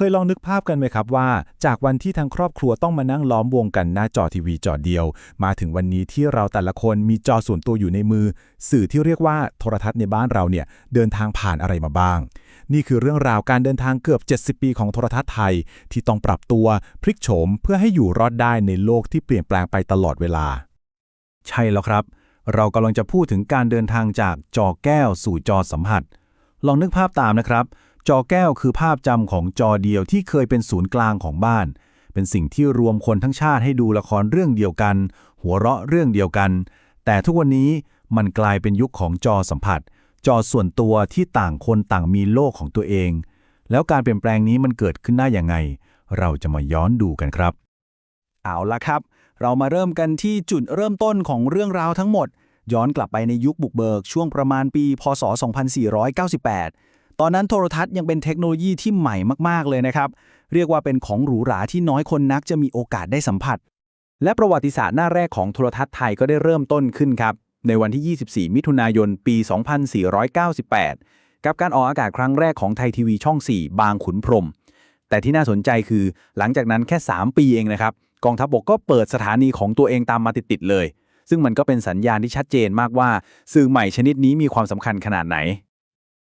เคยลองนึกภาพกันไหมครับว่า จากวันที่ทั้งครอบครัวต้องมานั่งล้อมวงกันหน้าจอทีวีจอเดียว มาถึงวันนี้ที่เราแต่ละคนมีจอส่วนตัวอยู่ในมือ สื่อที่เรียกว่าโทรทัศน์ในบ้านเราเนี่ยเดินทางผ่านอะไรมาบ้าง นี่คือเรื่องราวการเดินทางเกือบ 70 ปีของโทรทัศน์ไทย ที่ต้องปรับตัวพลิกโฉมเพื่อให้อยู่รอดได้ในโลกที่เปลี่ยนแปลงไปตลอดเวลา ใช่แล้วครับ เรากำลังจะพูดถึงการเดินทางจากจอแก้วสู่จอสัมผัส ลองนึกภาพตามนะครับ จอแก้วคือภาพจำของจอเดียวที่เคยเป็นศูนย์กลางของบ้าน เป็นสิ่งที่รวมคนทั้งชาติให้ดูละครเรื่องเดียวกัน หัวเราะเรื่องเดียวกัน แต่ทุกวันนี้มันกลายเป็นยุคของจอสัมผัส จอส่วนตัวที่ต่างคนต่างมีโลกของตัวเอง แล้วการเปลี่ยนแปลงนี้มันเกิดขึ้นได้อย่างไง เราจะมาย้อนดูกันครับ เอาละครับ เรามาเริ่มกันที่จุดเริ่มต้นของเรื่องราวทั้งหมด ย้อนกลับไปในยุคบุกเบิกช่วงประมาณปี พศ 2498 ตอนนั้นโทรทัศน์ยังเป็นเทคโนโลยีที่ใหม่มากๆเลยนะครับ เรียกว่าเป็นของหรูหราที่น้อยคนนักจะมีโอกาสได้สัมผัส และประวัติศาสตร์หน้าแรกของโทรทัศน์ไทยก็ได้เริ่มต้นขึ้นครับ ในวันที่ 24 มิถุนายน ปี 2498 กับการออกอากาศครั้งแรกของไทยทีวีช่อง 4 บางขุนพรหมแต่ที่น่าสนใจคือ หลังจากนั้นแค่ 3 ปีเองนะครับ กองทัพบกก็เปิดสถานีของตัวเองตามมาติดๆเลย ซึ่งมันก็เป็นสัญญาณที่ชัดเจนมากว่า สื่อใหม่ชนิดนี้มีความสำคัญขนาดไหน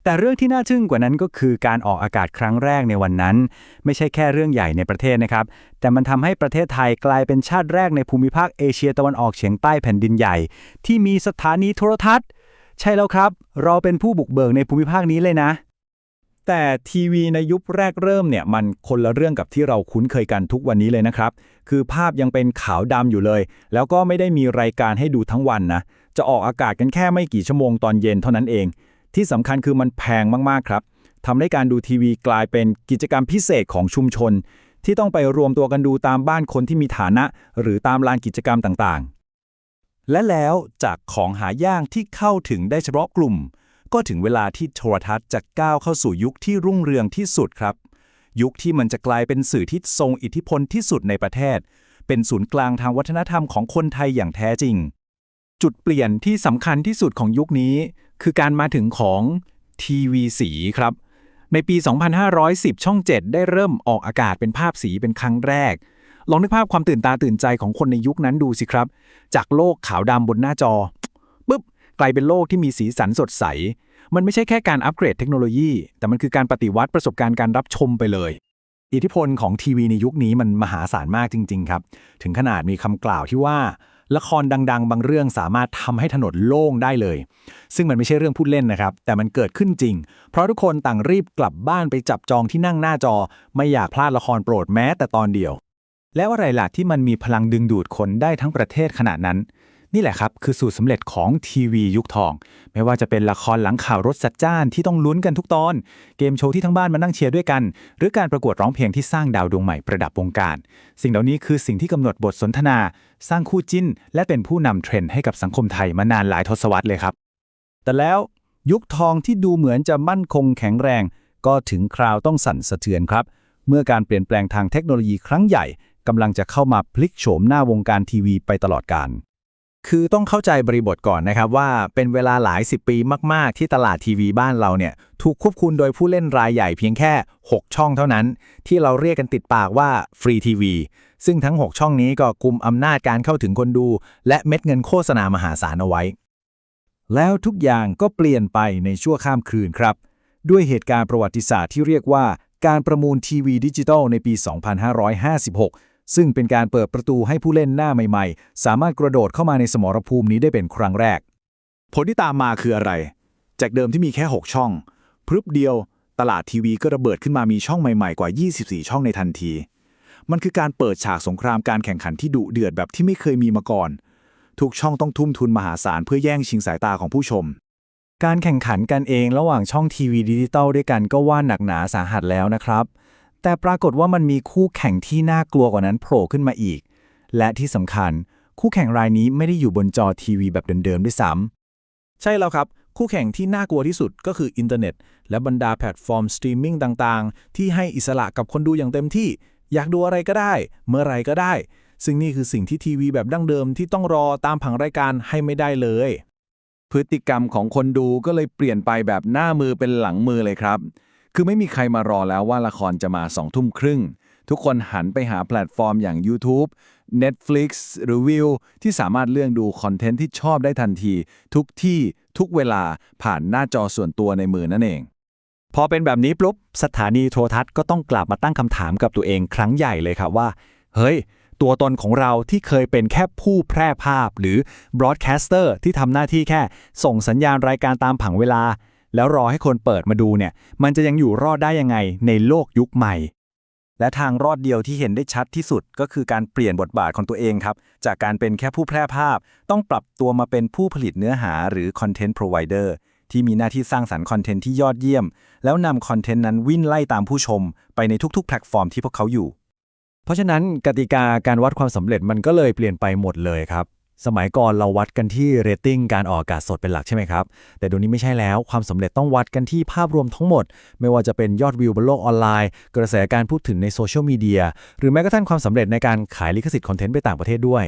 แต่เรื่องที่น่าทึ่งกว่านั้นก็คือการออกอากาศครั้งแรกในวันนั้น ไม่ใช่แค่เรื่องใหญ่ในประเทศนะครับ แต่มันทำให้ประเทศไทยกลายเป็นชาติแรกในภูมิภาคเอเชียตะวันออกเฉียงใต้แผ่นดินใหญ่ ที่มีสถานีโทรทัศน์ ใช่แล้วครับ เราเป็นผู้บุกเบิกในภูมิภาคนี้เลยนะ แต่ทีวีในยุคแรกเริ่มเนี่ยมันคนละเรื่องกับที่เราคุ้นเคยกันทุกวันนี้เลยนะครับ คือภาพยังเป็นขาวดำอยู่เลย แล้วก็ไม่ได้มีรายการให้ดูทั้งวันนะจะออกอากาศกันแค่ไม่กี่ชั่วโมงตอนเย็นเท่านั้นเอง ที่สำคัญคือมันแพงมากๆครับทำให้การดูทีวีกลายเป็นกิจกรรมพิเศษของชุมชน ที่ต้องไปรวมตัวกันดูตามบ้านคนที่มีฐานะ หรือตามลานกิจกรรมต่างๆ และแล้วจากของหายากที่เข้าถึงได้เฉพาะกลุ่ม ก็ถึงเวลาที่โทรทัศน์จะก้าวเข้าสู่ยุคที่รุ่งเรืองที่สุดครับ ยุคที่มันจะกลายเป็นสื่อที่ทรงอิทธิพลที่สุดในประเทศ เป็นศูนย์กลางทางวัฒนธรรมของคนไทยอย่างแท้จริง จุดเปลี่ยนที่สำคัญที่สุดของยุคนี้ คือการมาถึงของทีวีสีครับ ในปี 2510 ช่อง 7 ได้เริ่มออกอากาศเป็นภาพสีเป็นครั้งแรก ลองนึกภาพความตื่นตาตื่นใจของคนในยุคนั้นดูสิครับ จากโลกขาวดำบนหน้าจอปุ๊บกลายเป็นโลกที่มีสีสันสดใส มันไม่ใช่แค่การอัปเกรดเทคโนโลยี แต่มันคือการปฏิวัติประสบการณ์การรับชมไปเลย อิทธิพลของทีวีในยุคนี้มันมหาศาลมากจริง ๆ ครับ ถึงขนาดมีคำกล่าวที่ว่า ละครดังๆ บางเรื่องสามารถทำให้ถนนโล่งได้เลย ซึ่งมันไม่ใช่เรื่องพูดเล่นนะครับ แต่มันเกิดขึ้นจริง เพราะทุกคนต่างรีบกลับบ้านไปจับจองที่นั่งหน้าจอ ไม่อยากพลาดละครโปรดแม้แต่ตอนเดียว แล้วอะไรล่ะที่มันมีพลังดึงดูดคนได้ทั้งประเทศขนาดนั้น นี่แหละครับ คือสูตรสำเร็จของทีวียุคทอง ไม่ว่าจะเป็นละครหลังข่าวรถสัดจ้านที่ต้องลุ้นกันทุกตอน เกมโชว์ที่ทั้งบ้านมานั่งเชียร์ด้วยกัน หรือการประกวดร้องเพลงที่สร้างดาวดวงใหม่ประดับวงการ สิ่งเหล่านี้คือสิ่งที่กำหนดบทสนทนา สร้างคู่จิ้น และเป็นผู้นำเทรนด์ให้กับสังคมไทยมานานหลายทศวรรษเลยครับ แต่แล้วยุคทองที่ดูเหมือนจะมั่นคงแข็งแรง ก็ถึงคราวต้องสั่นสะเทือนครับ เมื่อการเปลี่ยนแปลงทางเทคโนโลยีครั้งใหญ่กำลังจะเข้ามาพลิกโฉมหน้าวงการทีวีไปตลอดกาล คือต้องเข้าใจบริบทก่อนนะครับว่าเป็นเวลาหลายสิบปีมาก ๆ ที่ตลาดทีวีบ้านเราเนี่ยถูกควบคุมโดยผู้เล่นรายใหญ่เพียงแค่ 6 ช่องเท่านั้น ที่เราเรียกกันติดปากว่าฟรีทีวีซึ่งทั้ง 6 ช่องนี้ก็กุมอำนาจการเข้าถึงคนดู และเม็ดเงินโฆษณามหาศาลเอาไว้ แล้วทุกอย่างก็เปลี่ยนไปในชั่วข้ามคืนครับ ด้วยเหตุการณ์ประวัติศาสตร์ที่เรียกว่าการประมูลทีวีดิจิทัลในปี 2556 ซึ่งเป็นการเปิดประตูให้ผู้เล่นหน้าใหม่ๆ สามารถกระโดดเข้ามาในสมรภูมินี้ได้เป็นครั้งแรก ผลที่ตามมาคืออะไร จากเดิมที่มีแค่ 6 ช่อง พรึบเดียวตลาดทีวีก็ระเบิดขึ้นมามีช่องใหม่ๆ กว่า 24 ช่องในทันที มันคือการเปิดฉากสงครามการแข่งขันที่ดุเดือดแบบที่ไม่เคยมีมาก่อน ทุกช่องต้องทุ่มทุนมหาศาลเพื่อแย่งชิงสายตาของผู้ชม การแข่งขันกันเองระหว่างช่องทีวีดิจิตอลด้วยกันก็ว่าหนักหนาสาหัสแล้วนะครับ แต่ปรากฏว่ามันมีคู่แข่งที่น่ากลัวกว่านั้นโผล่ขึ้นมาอีก และที่สำคัญคู่แข่งรายนี้ไม่ได้อยู่บนจอทีวีแบบเดิมๆด้วยซ้ำใช่แล้วครับ คู่แข่งที่น่ากลัวที่สุดก็คืออินเทอร์เน็ต และบรรดาแพลตฟอร์มสตรีมมิ่งต่างๆ ที่ให้อิสระกับคนดูอย่างเต็มที่ อยากดูอะไรก็ได้ เมื่อไรก็ได้ ซึ่งนี่คือสิ่งที่ทีวีแบบดั้งเดิมที่ต้องรอตามผังรายการให้ไม่ได้เลย พฤติกรรมของคนดูก็เลยเปลี่ยนไปแบบหน้ามือเป็นหลังมือเลยครับ คือไม่มีใครมารอแล้วว่าละครจะมาสองทุ่มครึ่ง ทุกคนหันไปหาแพลตฟอร์มอย่าง YouTube Netflix หรือวิวที่สามารถเลือกดูคอนเทนต์ที่ชอบได้ทันที ทุกที่ทุกเวลาผ่านหน้าจอส่วนตัวในมือนั่นเอง พอเป็นแบบนี้ปุ๊บสถานีโทรทัศน์ก็ต้องกลับมาตั้งคำถามกับตัวเองครั้งใหญ่เลยครับว่า เฮ้ย ตัวตนของเราที่เคยเป็นแค่ผู้แพร่ภาพหรือ broadcaster ที่ทำหน้าที่แค่ ส่งสัญญาณรายการตามผังเวลา แล้วรอให้คนเปิดมาดูเนี่ย มันจะยังอยู่รอดได้ยังไงในโลกยุคใหม่ และทางรอดเดียวที่เห็นได้ชัดที่สุดก็คือการเปลี่ยนบทบาทของตัวเองครับ จากการเป็นแค่ผู้แพร่ภาพ ต้องปรับตัวมาเป็นผู้ผลิตเนื้อหาหรือ content provider ที่มีหน้าที่สร้างสรรค์คอนเทนต์ที่ยอดเยี่ยม แล้วนำคอนเทนต์นั้นวิ่งไล่ตามผู้ชม ไปในทุกๆ แพลตฟอร์มที่พวกเขาอยู่ เพราะฉะนั้นกติกาการวัดความสำเร็จมันก็เลยเปลี่ยนไปหมดเลยครับ สมัยก่อนเราวัดกันที่เรตติ้งการออกอากาศสดเป็นหลักใช่ไหมครับ แต่เดี๋ยวนี้ไม่ใช่แล้วความสำเร็จต้องวัดกันที่ภาพรวมทั้งหมด ไม่ว่าจะเป็นยอดวิวบนโลกออนไลน์ กระแสการพูดถึงในโซเชียลมีเดียหรือแม้กระทั่งความสำเร็จในการขายลิขสิทธิ์คอนเทนต์ไปต่างประเทศด้วย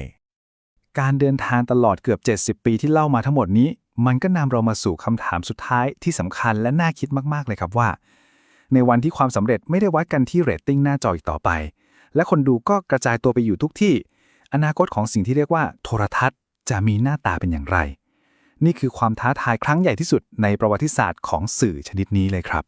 การเดินทางตลอดเกือบ 70 ปีที่เล่ามาทั้งหมดนี้ มันก็นำเรามาสู่คำถามสุดท้ายที่สำคัญและน่าคิดมากๆเลยครับว่า ในวันที่ความสำเร็จไม่ได้วัดกันที่เรตติ้งหน้าจออีกต่อไป และคนดูก็กระจายตัวไปอยู่ทุกที่ อนาคตของสิ่งที่เรียกว่าโทรทัศน์ จะมีหน้าตาเป็นอย่างไร นี่คือความท้าทายครั้งใหญ่ที่สุดในประวัติศาสตร์ของสื่อชนิดนี้เลยครับ